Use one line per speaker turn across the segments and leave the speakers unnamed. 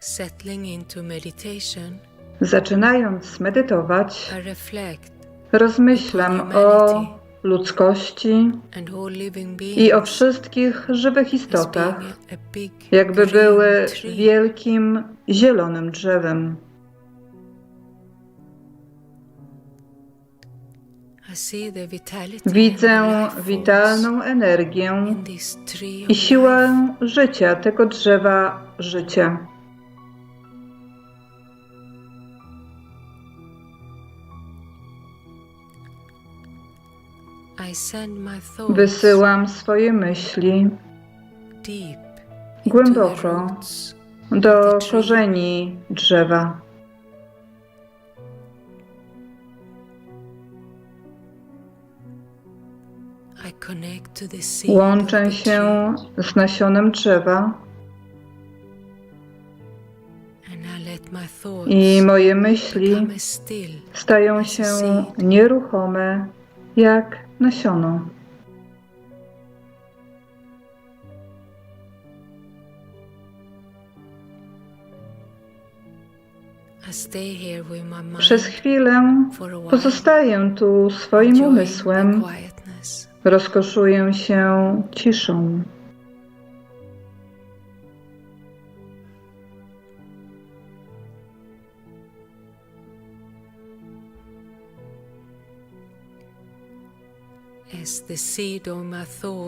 Settling into meditation,
Zaczynając medytować,
I reflect
rozmyślam o ludzkości
and all living beings
i o wszystkich żywych
as
istotach,
being a big
jakby
green
były
tree.
wielkim zielonym drzewem. Widzę witalną energię i siłę życia tego drzewa życia. Wysyłam swoje myśli głęboko do korzeni drzewa. Łączę się z nasionem drzewa
I
moje myśli stają się nieruchome jak nasiono. Przez chwilę pozostaję tu swoim umysłem. Rozkoszuję się ciszą.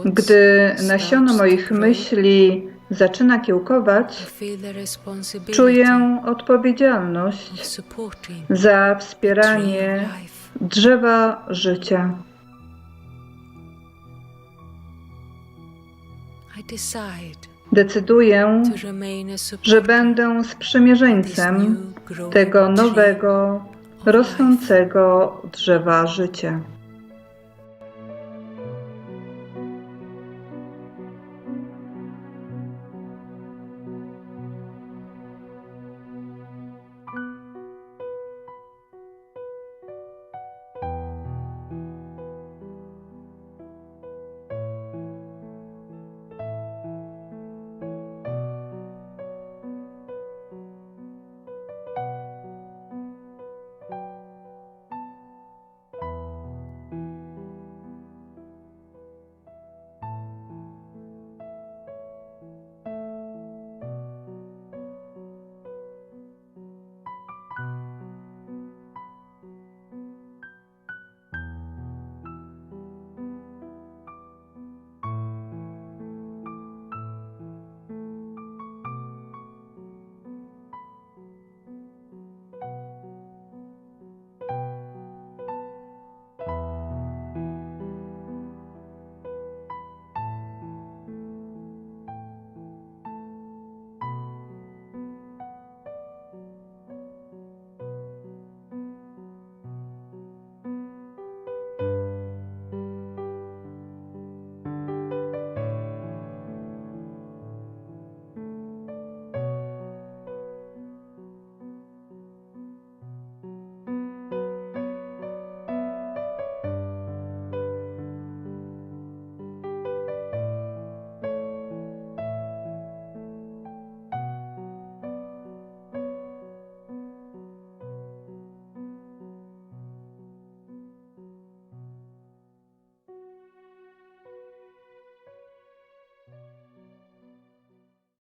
Gdy nasiono moich myśli zaczyna kiełkować, czuję odpowiedzialność za wspieranie drzewa życia. Decyduję, że będę sprzymierzeńcem tego nowego, rosnącego drzewa życia.